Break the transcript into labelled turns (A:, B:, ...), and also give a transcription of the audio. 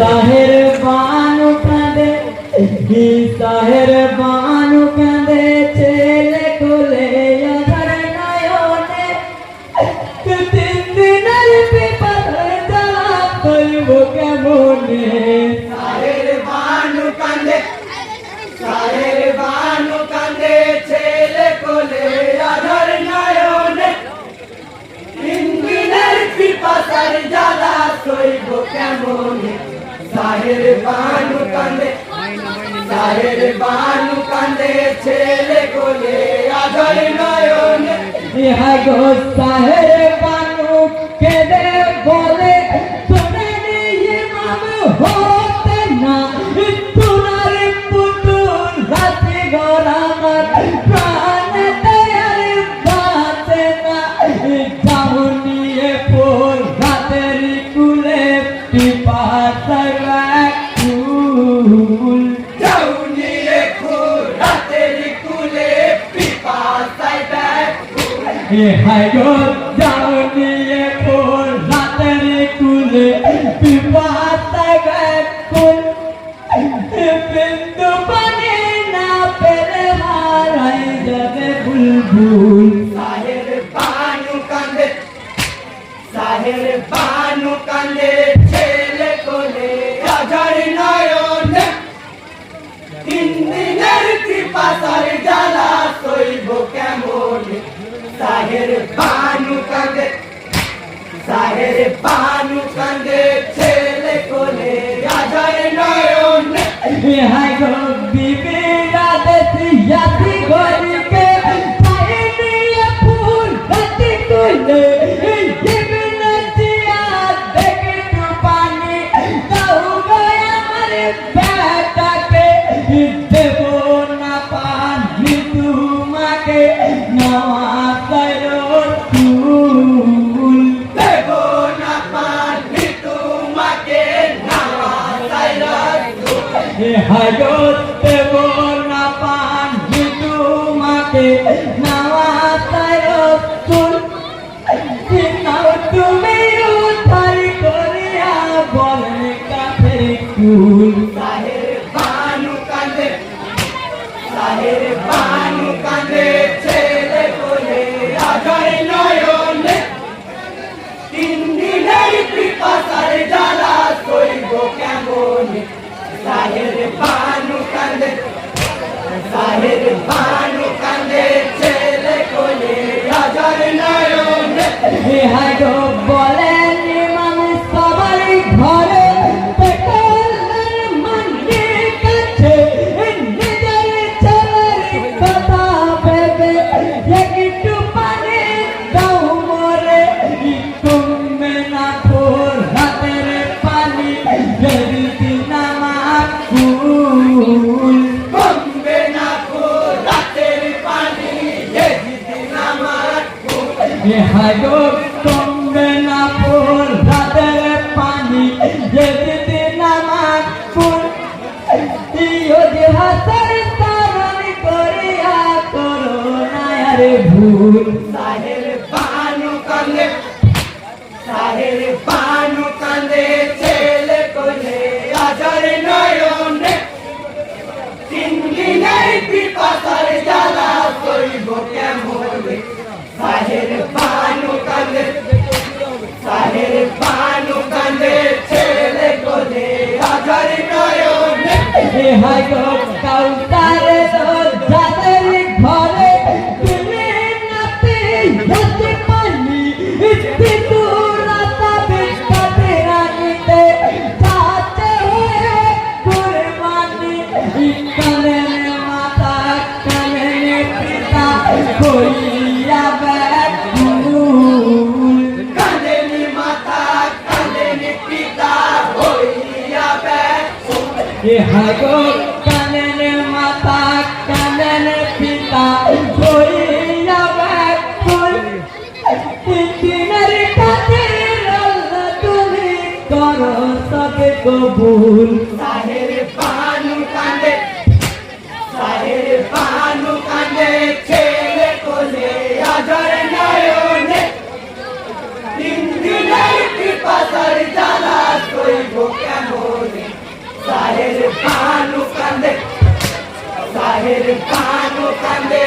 A: সাহের বানু কাঁদে সাহের বানু কাঁদে, ছেলে কোলে আধার নয়নে। তিন দিনের বিপদের জ্বালা করব কেমনে?
B: সাহের বানু কান্দে সাহের বানু কান্দে ছেলে কোলে আধার নয়নে। ইঞ্জিনের পিপাসার জ্বালা সইব কেমনে? সাহের বানু কান্দে। সাহের বানু কান্দে, ছেলে কোলে আধার নয়নে।
A: ইহা গো সাহের বানু কেঁদে বলে, তোরে নিয়ে মামু হতে না। তোরার পুতুল হাতে গড়ামার প্রাণেতে আর বাঁচে না। যাও নিয়ে পিপাসায় এ হায় গো, যাও নিয়ে পোর হাতের কুলে পিপাসায় ব্যাকুল বিন্দু পানি না পেলে হারাই যাবে বুলবুল।
B: সাহের বানু কান্দে সাহের বানু কান্দে, ছেলে কোলে আধার নয়নে। তিন দিনের কৃপাসার সাহের বানু কান্দে সাহের বানু কান্দে ছেলে কোলে আধার নয়নে
A: এ হায় গো বিবি রাতে ইয়াতি গরিকে পায়ে নিয়ে ফুল হাতে তুলে দিবি না দিয়া দেখে তো পানি দাও গো আমার হে হাজত দেব না পান তোমাকে নাওয়াতায় নাও তুমি উদ্ধার করিয়া বলেন কাফের কুল
B: সাহের বানু কান্দে সাহের বানু কান্দে সাহের বানু কান্দে সাহের বানু কান্দে ছেলে কোলে আধার নয়নে
A: হে হাজো আরে ভুল।
B: সাহের বানু কান্দে সাহের বানু কান্দে ছেলে কোলে আধার নয়নে। তিন দিনের পিপাসার জ্বালা করিব কেমন? সাহের বানু কান্দে সাহের বানু কান্দে ছেলে কোলে আধার নয়নে।
A: এ হাজো হাগো কানের মাতা কানের পিতা কইয়া ব্যাকুল দিনের কাদের তুমি করো কবুল
B: সাহের পানু কান্দে সাহের পানু কান্দে মাহের বানো কান্দে